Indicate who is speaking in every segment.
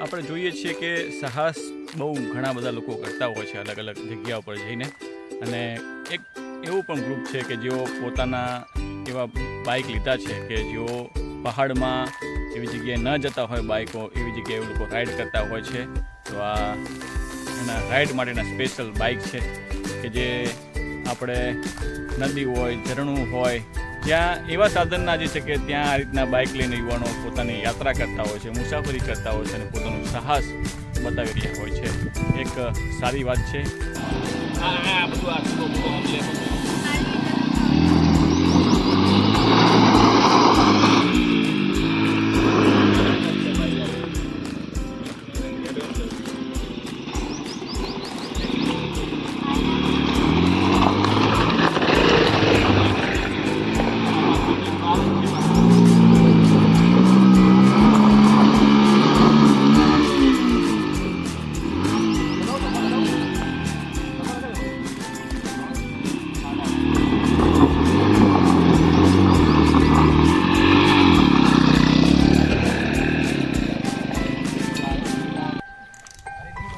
Speaker 1: આપણે જોઈએ છીએ કે સાહસ બહુ ઘણા બધા લોકો કરતા હોય છે અલગ અલગ જગ્યા ઉપર જઈને. અને એક એવું પણ ગ્રુપ છે કે જેઓ પોતાના એવા બાઇક લીધા છે કે જેઓ પહાડમાં એવી જગ્યાએ ન જતા હોય બાઇકો એવી જગ્યાએ લોકો રાઈડ કરતા હોય છે. તો આ એના રાઈડ માટેના સ્પેશિયલ બાઇક છે કે જે આપણે નદી હોય, ઝરણું હોય જ્યાં એવા સાધન ના છે શકે ત્યાં આ રીતના બાઇક લઈને યુવાનો પોતાની યાત્રા કરતા હોય છે, મુસાફરી કરતા હોય છે અને પોતાનું સાહસ બતાવી રહ્યા હોય છે. એક સારી વાત છે.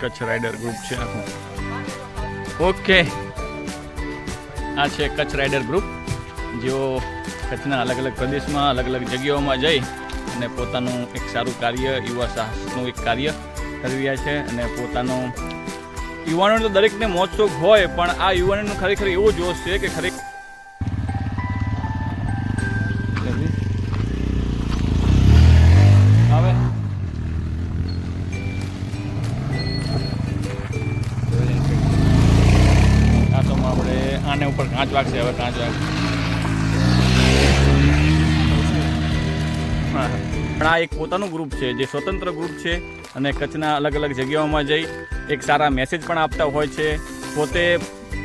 Speaker 1: કચ્છ રાઇડર ગ્રુપ છે. ઓકે આ છે કચ્છ રાઇડર ગ્રુપ જેઓ કચ્છના અલગ અલગ પ્રદેશમાં અલગ અલગ જગ્યાઓમાં જઈ અને પોતાનું એક સારું કાર્ય, યુવા સાહસનું એક કાર્ય કરી રહ્યા છે અને પોતાનું યુવાનોને તો દરેકને મોજ શોખ હોય, પણ આ યુવાનોનું ખરેખર એવો જોશ છે કે ખરેખર કાંચ વાગશે હવે પાંચ વાગ. પણ આ એક પોતાનું ગ્રુપ છે, જે સ્વતંત્ર ગ્રુપ છે અને કચ્છના અલગ અલગ જગ્યાઓમાં જઈ એક સારા મેસેજ પણ આપતા હોય છે. પોતે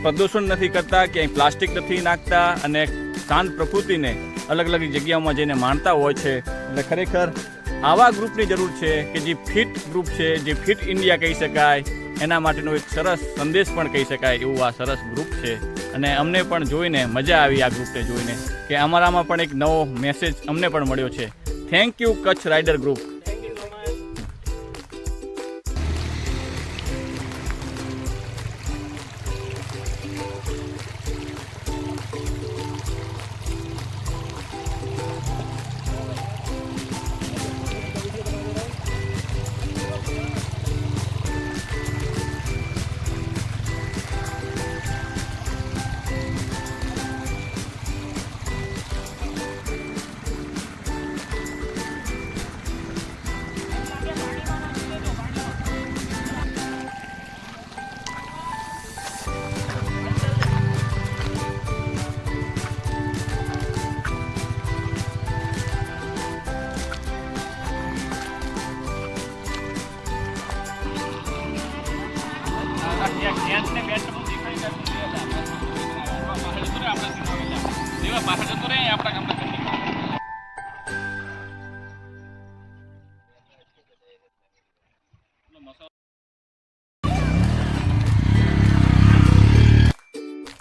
Speaker 1: પ્રદૂષણ નથી કરતા, ક્યાંય પ્લાસ્ટિક નથી નાખતા અને શાંત પ્રકૃતિને અલગ અલગ જગ્યાઓમાં જઈને માણતા હોય છે. એટલે ખરેખર આવા ગ્રુપની જરૂર છે કે જે ફિટ ગ્રુપ છે, જે ફિટ ઇન્ડિયા કહી શકાય. એના માટેનો એક સરસ સંદેશ પણ કહી શકાય એવું આ સરસ ગ્રુપ છે. અને અમને પણ જોઈને મજા આવી આ ગ્રુપને જોઈને કે અમારામાં પણ એક નવો મેસેજ અમને પણ મળ્યો છે. Thank you Kutch rider group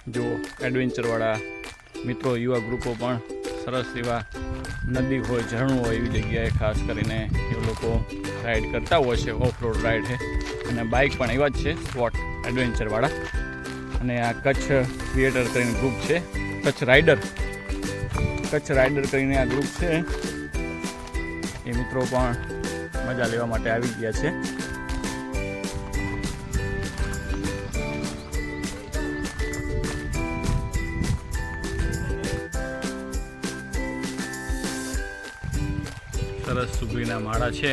Speaker 1: જો એડવેન્ચરવાળા મિત્રો યુવા ગ્રુપો પણ સરસ એવા નદી હોય, ઝરણું હોય એવી જગ્યાએ ખાસ કરીને એ લોકો રાઈડ કરતા હોય છે ઓફ રોડ રાઈડ છે. અને બાઇક પણ એવા જ છે સ્પોટ એડવેન્ચરવાળા અને આ કચ્છ ક્રિએટર કરીને ગ્રુપ છે, કચ્છ રાઇડર કચ્છ રાઇડર કરીને આ ગ્રુપ છે. એ મિત્રો પણ મજા લેવા માટે આવી ગયા છે. સરસ સુગરીના માળા છે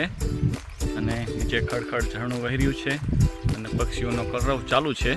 Speaker 1: અને નીચે ખડખડ ઝરણું વહી રહ્યું છે અને પક્ષીઓનો કલરવ ચાલુ છે.